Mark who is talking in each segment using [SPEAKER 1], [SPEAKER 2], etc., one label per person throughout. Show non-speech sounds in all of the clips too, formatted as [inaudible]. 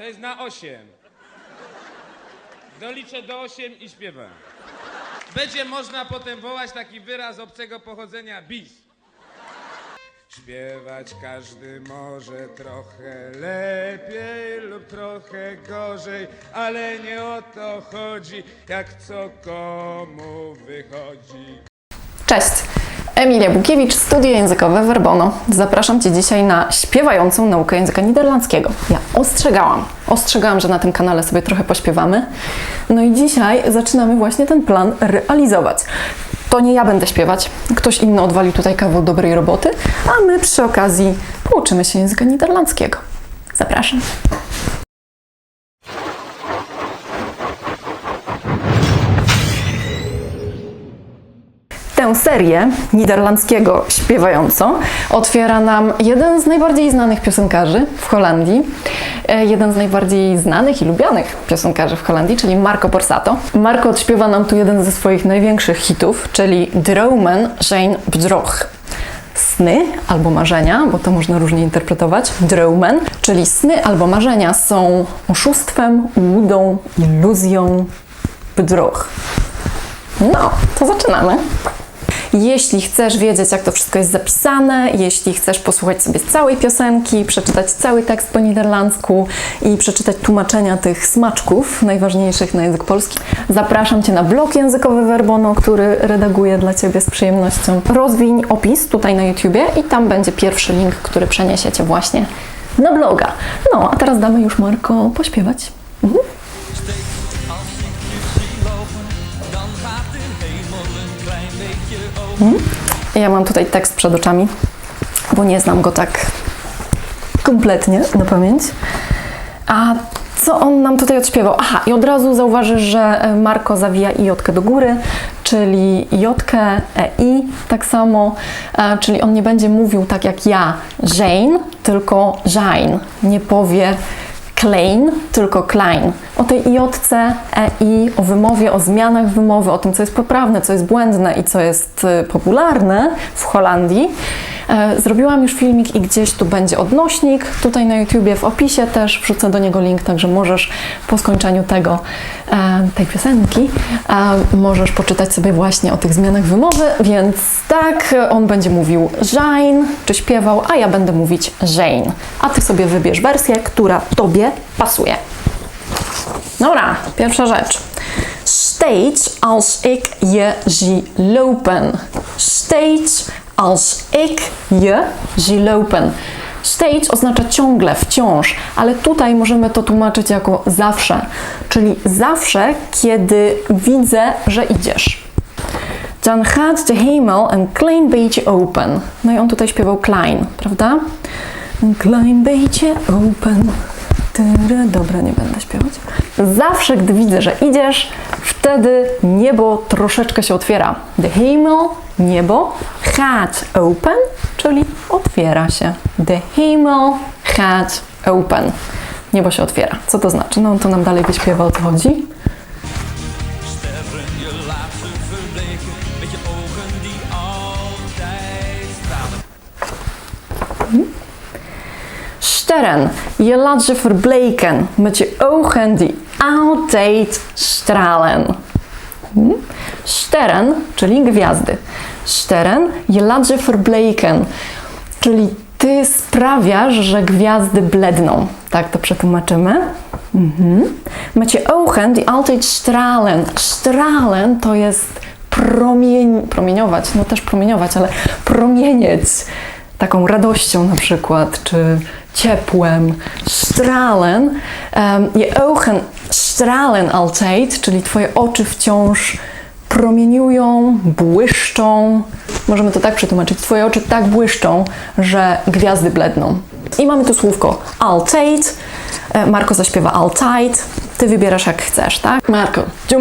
[SPEAKER 1] To jest na 8. Doliczę do 8 i śpiewam. Będzie można potem wołać taki wyraz obcego pochodzenia bis. Śpiewać każdy może trochę lepiej lub trochę gorzej, ale nie o to chodzi, jak co komu wychodzi.
[SPEAKER 2] Cześć! Emilia Bukiewicz, studio językowe Verbono. Zapraszam Cię dzisiaj na śpiewającą naukę języka niderlandzkiego. Ja ostrzegałam, ostrzegałam, że na tym kanale sobie trochę pośpiewamy. No i dzisiaj zaczynamy właśnie ten plan realizować. To nie ja będę śpiewać, ktoś inny odwalił tutaj kawał dobrej roboty, a my przy okazji pouczymy się języka niderlandzkiego. Zapraszam. Serię niderlandzkiego śpiewająco otwiera nam jeden z najbardziej znanych piosenkarzy w Holandii, e, jeden z najbardziej znanych i lubianych piosenkarzy w Holandii, czyli Marco Borsato. Marco odśpiewa nam tu jeden ze swoich największych hitów, czyli Dromen zijn bedrog. Sny albo marzenia, bo to można różnie interpretować. Dromen, czyli sny albo marzenia są oszustwem, łudą, iluzją, bedrog. No, to zaczynamy. Jeśli chcesz wiedzieć, jak to wszystko jest zapisane, jeśli chcesz posłuchać sobie całej piosenki, przeczytać cały tekst po niderlandzku i przeczytać tłumaczenia tych smaczków najważniejszych na język polski, zapraszam Cię na blog językowy Verbono, który redaguję dla Ciebie z przyjemnością. Rozwiń opis tutaj na YouTubie i tam będzie pierwszy link, który przeniesie Cię właśnie na bloga. No, a teraz damy już Marko pośpiewać. Mhm. Ja mam tutaj tekst przed oczami, bo nie znam go tak kompletnie na pamięć. A co on nam tutaj odśpiewał? Aha, i od razu zauważysz, że Marko zawija iotkę do góry, czyli jotkę, i tak samo, e, czyli on nie będzie mówił tak jak ja, Jane, tylko Jane. Nie powie klein, tylko klein. O tej iotce, i, o wymowie, o zmianach wymowy, o tym, co jest poprawne, co jest błędne i co jest y, popularne w Holandii. E, Zrobiłam już filmik i gdzieś tu będzie odnośnik. Tutaj na YouTubie w opisie też wrzucę do niego link, także możesz po skończeniu tego, e, tej piosenki, e, możesz poczytać sobie właśnie o tych zmianach wymowy, więc tak, on będzie mówił Jane, czy śpiewał, a ja będę mówić Jane. A ty sobie wybierz wersję, która tobie pasuje. Dobra, pierwsza rzecz. Steeds als ik je zie lopen. Steeds als ik je zie lopen. Oznacza ciągle, wciąż, ale tutaj możemy to tłumaczyć jako zawsze, czyli zawsze, kiedy widzę, że idziesz. Dan gaat de hemel een klein beetje open. No i on tutaj śpiewał klein, prawda? Een klein beetje open. Tyry. Dobra, nie będę śpiewać. Zawsze, gdy widzę, że idziesz, wtedy niebo troszeczkę się otwiera. De hemel, niebo, gaat open, czyli otwiera się. De hemel gaat open. Niebo się otwiera. Co to znaczy? No to nam dalej wyśpiewa, o co chodzi.
[SPEAKER 3] Sterren, je
[SPEAKER 2] laat ze verbleken met je ogen die altijd stralen. Hm? Sterren, czyli gwiazdy. Sterren, je laat ze verbleken, czyli ty sprawiasz, że gwiazdy bledną. Tak to przetłumaczymy. Mhm. Ogen die altijd stralen. Stralen to jest promień, promieniować, no też promieniować, ale promienieć taką radością na przykład, czy ciepłem. Stralen, je ogen stralen altijd, czyli twoje oczy wciąż promieniują, błyszczą. Możemy to tak przetłumaczyć. Twoje oczy tak błyszczą, że gwiazdy bledną. I mamy tu słówko altijd. E, Marko zaśpiewa altijd. Ty wybierasz jak chcesz, tak? Marko, doe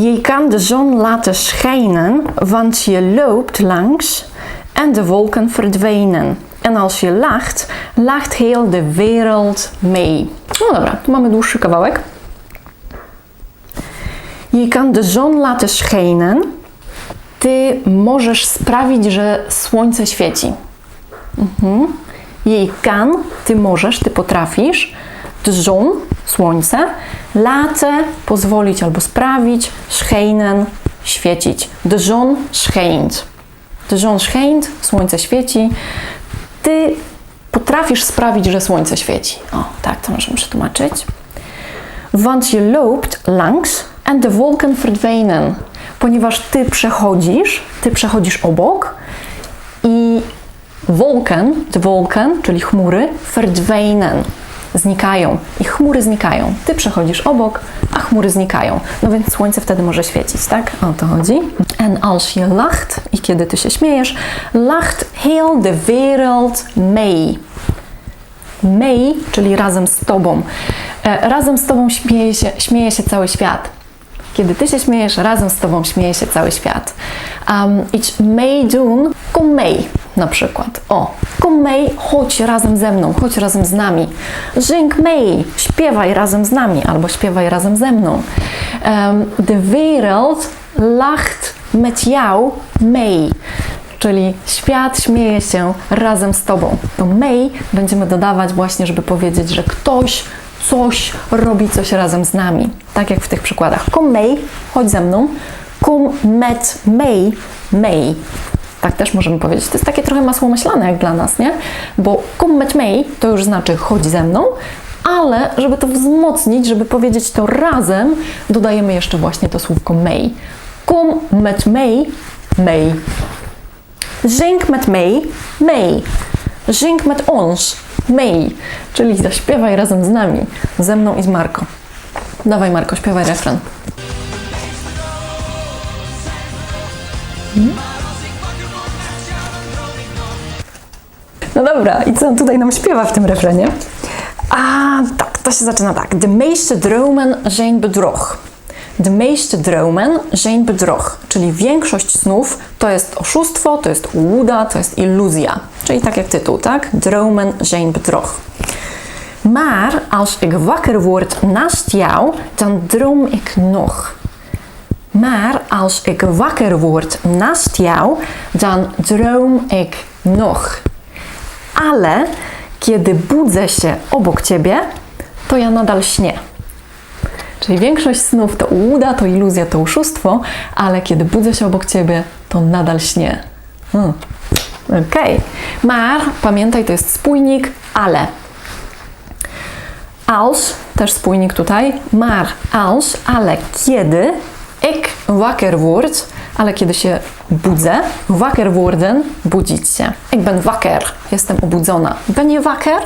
[SPEAKER 3] Je
[SPEAKER 2] kan de zon laten schijnen, want je loopt langs en de wolken verdwijnen. En als je lacht, lacht heel de wereld mee. No dobra, tu mamy dłuższy kawałek. Je kan de zon laten schijnen. Ty możesz sprawić, że słońce świeci. Mhm. Jej kan, ty możesz, ty potrafisz. De zon, słońce. Laten, pozwolić albo sprawić. Schijnen, świecić. De zon schijnt. De słońce świeci. Ty potrafisz sprawić, że słońce świeci. O, tak to możemy przetłumaczyć. Want je loopt langs en de wolken verdwijnen. Ponieważ ty przechodzisz, ty przechodzisz obok i wolken, de wolken, czyli chmury, verdwijnen, znikają. I chmury znikają. Ty przechodzisz obok, a chmury znikają. No więc słońce wtedy może świecić, tak? O to chodzi. En als je lacht, i kiedy ty się śmiejesz, lacht heel de wereld mee. May, czyli razem z Tobą. E, razem z Tobą śmieje się, śmieje się cały świat. Kiedy Ty się śmiejesz, razem z Tobą śmieje się cały świat. Um, idź May doen, kom mee na przykład. O, kom mee, chodź razem ze mną, chodź razem z nami. Zing mee, śpiewaj razem z nami albo śpiewaj razem ze mną. Um, de wereld lacht met jou mee czyli świat śmieje się razem z Tobą. To may będziemy dodawać właśnie, żeby powiedzieć, że ktoś coś robi coś razem z nami. Tak jak w tych przykładach. Kom may, chodź ze mną. Kom met may, may. Tak też możemy powiedzieć. To jest takie trochę masło maślane jak dla nas, nie? Bo kom met may to już znaczy chodź ze mną, ale żeby to wzmocnić, żeby powiedzieć to razem, dodajemy jeszcze właśnie to słówko may. Kom met may, may. Zing met mij, mee. Zing met ons, mee. Czyli zaśpiewaj razem z nami, ze mną i z Marko. Dawaj Marko, śpiewaj refren. No dobra, i co on tutaj nam śpiewa w tym refrenie? A tak, to się zaczyna tak. De meeste dromen zijn bedrog. De meeste dromen zijn bedrog, czyli większość snów to jest oszustwo, to jest ułuda, to jest iluzja. Czyli tak jak tytuł, tak? Dromen zijn bedrog. Maar als ik wakker word naast jou, dan droom ik nog. Maar als ik wakker word naast jou, dan droom ik nog. Ale kiedy budzę się obok ciebie, to ja nadal śnię. Czyli większość snów to ułuda, to iluzja, to oszustwo, ale kiedy budzę się obok ciebie, to nadal śnię. Hmm. Okej. Okay. Maar, pamiętaj, to jest spójnik, ale. Als, też spójnik tutaj. Maar, als, ale kiedy ik wakker word, ale kiedy się budzę, wakker worden, budzić się. Ik ben wakker, jestem obudzona. Ben je wakker?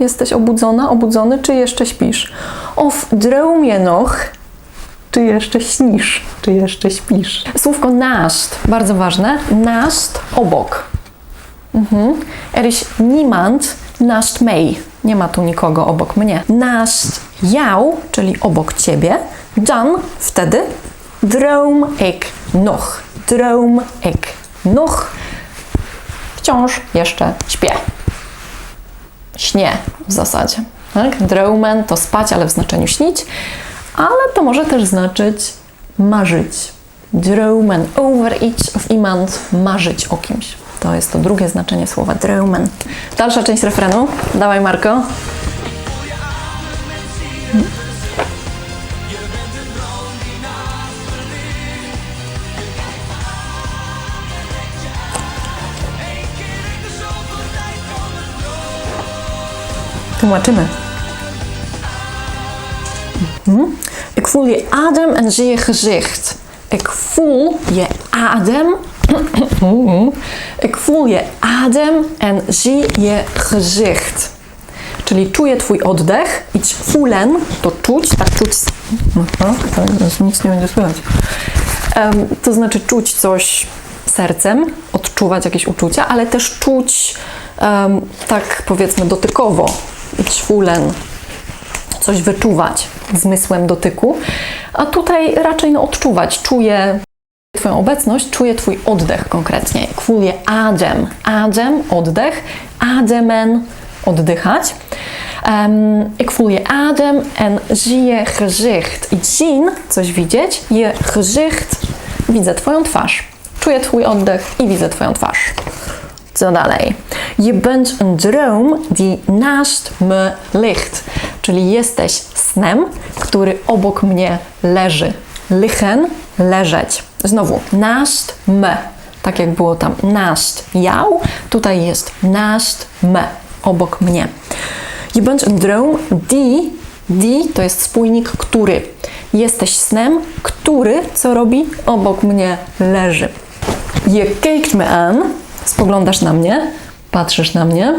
[SPEAKER 2] Jesteś obudzona, obudzony, czy jeszcze śpisz? Of droom je nog? Czy jeszcze śnisz? Czy jeszcze śpisz? Słówko naast, bardzo ważne. Naast, obok. Mhm. Niemand naast mij. Nie ma tu nikogo obok mnie. Naast jou, czyli obok ciebie. Dan, wtedy, droom ik nog. Droom ik nog. Wciąż jeszcze śpię śnie w zasadzie. Tak? Dreumen to spać, ale w znaczeniu śnić, ale to może też znaczyć marzyć. Dreumen, over iets of iemand, marzyć o kimś. To jest to drugie znaczenie słowa dreumen. Dalsza część refrenu. Dawaj Marko. Tłumaczymy. Mhm. Ik voel je adem en zie je gezicht. Ik voel je adem. [clears throat] Ik voel je adem en zie je gezicht. Czyli czuję Twój oddech. Idź fulen, to czuć, tak czuć. To nic nie będzie słychać. To znaczy czuć coś sercem, odczuwać jakieś uczucia, ale też czuć tak powiedzmy dotykowo, ćwulen, coś wyczuwać zmysłem dotyku, a tutaj raczej no, odczuwać. Czuję Twoją obecność, czuję Twój oddech konkretnie. Kwulje adem, adem, oddech, ademen, oddychać. Em, ik adem en zie je gezicht. I zien, coś widzieć, je gezicht, widzę Twoją twarz. Czuję Twój oddech i widzę Twoją twarz. Co dalej? Je bent een droom die naast me ligt. Czyli jesteś snem, który obok mnie leży. Liggen, leżeć. Znowu, naast me. Tak jak było tam naast jou, tutaj jest naast me, obok mnie. Je bent een droom die, die to jest spójnik, który. Jesteś snem, który, co robi? Obok mnie leży. Je kijkt me aan, spoglądasz na mnie, patrzysz na mnie,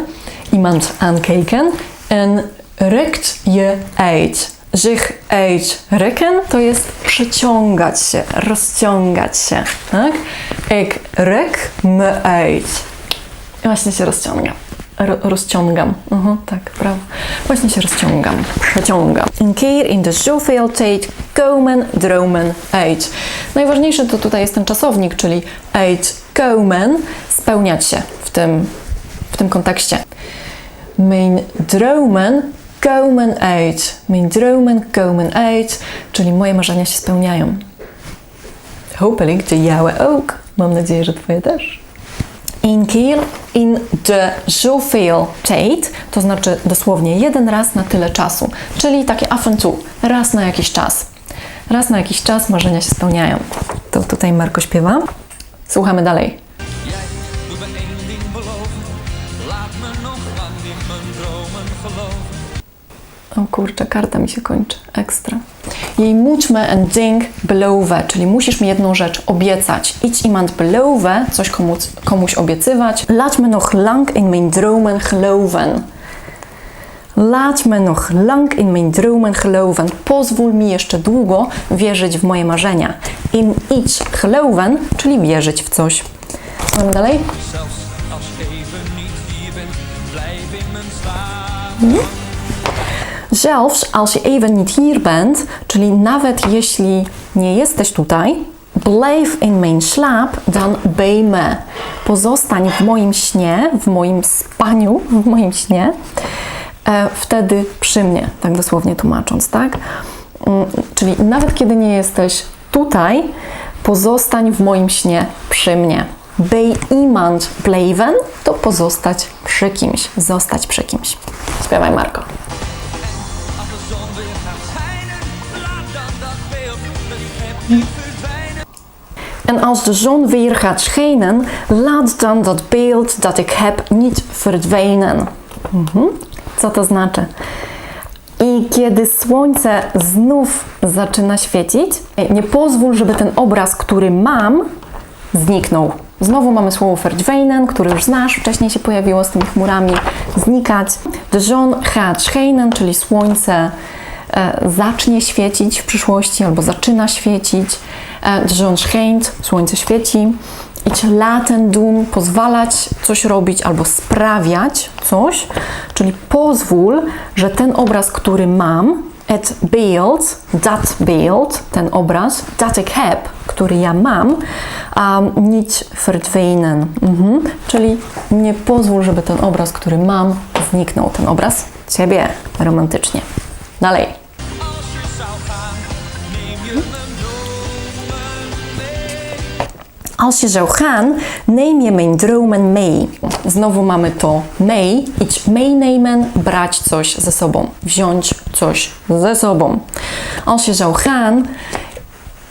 [SPEAKER 2] iemand aankijken en rekt je uit. Zich uit rekken to jest przeciągać się, rozciągać się, tak? Ik rek me uit. I Właśnie się rozciągam. Ro rozciągam. Mhm, tak, brawo. Właśnie się rozciągam, przeciągam. Een keer in de zoveel tijd komen dromen uit. Najważniejsze to tutaj jest ten czasownik, czyli uit komen, spełniać się w tym, tym kontekście. Mijn dromen komen uit. Mijn dromen komen uit, czyli moje marzenia się spełniają. Hopelijk de jouwe ook. Mam nadzieję, że twoje też. Een keer in de zoveel tijd, to znaczy dosłownie jeden raz na tyle czasu, czyli takie af en toe, raz na jakiś czas. Raz na jakiś czas marzenia się spełniają. To tutaj Marko śpiewa. Słuchamy dalej. O kurczę, karta mi się kończy. Ekstra. Jej me een ding beloven, czyli musisz mi jedną rzecz obiecać. Iets iemand beloven, coś komuś, komuś obiecywać. Laat me nog lang in mijn dromen geloven. Laat me nog lang in mijn dromen geloven. Pozwól mi jeszcze długo wierzyć w moje marzenia. In iets geloven, czyli wierzyć w coś. Mamy dalej?
[SPEAKER 3] Zelfs
[SPEAKER 2] Zelfs als je even niet hier bent, czyli nawet jeśli nie jesteś tutaj, blijf in mijn slaap dan bij me. Pozostań w moim śnie, w moim spaniu, [laughs] w moim śnie, e, wtedy przy mnie, tak dosłownie tłumacząc, tak? Mm, Czyli nawet kiedy nie jesteś tutaj, pozostań w moim śnie przy mnie. Bij iemand blijven to pozostać przy kimś, zostać przy kimś. Śpiewaj Marko. En als de zon weer gaat schijnen, laat dan dat beeld dat ik heb niet verdwijnen. Mhm. Co to znaczy? I kiedy słońce znów zaczyna świecić, nie pozwól, żeby ten obraz, który mam, zniknął. Znowu mamy słowo verdwijnen, które już znasz, wcześniej się pojawiło z tymi chmurami, znikać. De zon gaat schijnen, czyli słońce e, zacznie świecić w przyszłości albo zaczyna świecić. E, zon schijnt, słońce świeci. Iets laten doen, pozwalać coś robić albo sprawiać coś, czyli pozwól, że ten obraz, który mam, het beeld, dat beeld, ten obraz, dat ik heb, który ja mam, um, niet verdwijnen. Mhm. Czyli nie pozwól, żeby ten obraz, który mam, zniknął. Ten obraz ciebie romantycznie. Dalej.
[SPEAKER 3] Als je zou gaan, neem je mijn dromen mee.
[SPEAKER 2] Znowu mamy to mee, iets meenemen, brać coś ze sobą, wziąć coś ze sobą. Als je zou gaan,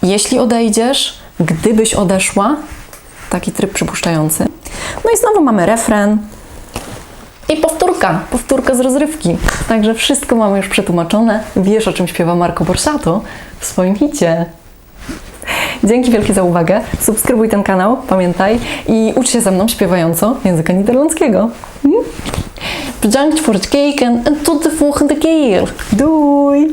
[SPEAKER 2] jeśli odejdziesz, gdybyś odeszła, taki tryb przypuszczający. No i znowu mamy refren i powtórka, powtórka z rozrywki. Także wszystko mamy już przetłumaczone. Wiesz, o czym śpiewa Marco Borsato w swoim hicie. Dzięki wielkie za uwagę. Subskrybuj ten kanał, pamiętaj i ucz się ze mną śpiewająco języka niderlandzkiego. Hmm? Bedankt voor het kijken en tot de volgende keer. Doei!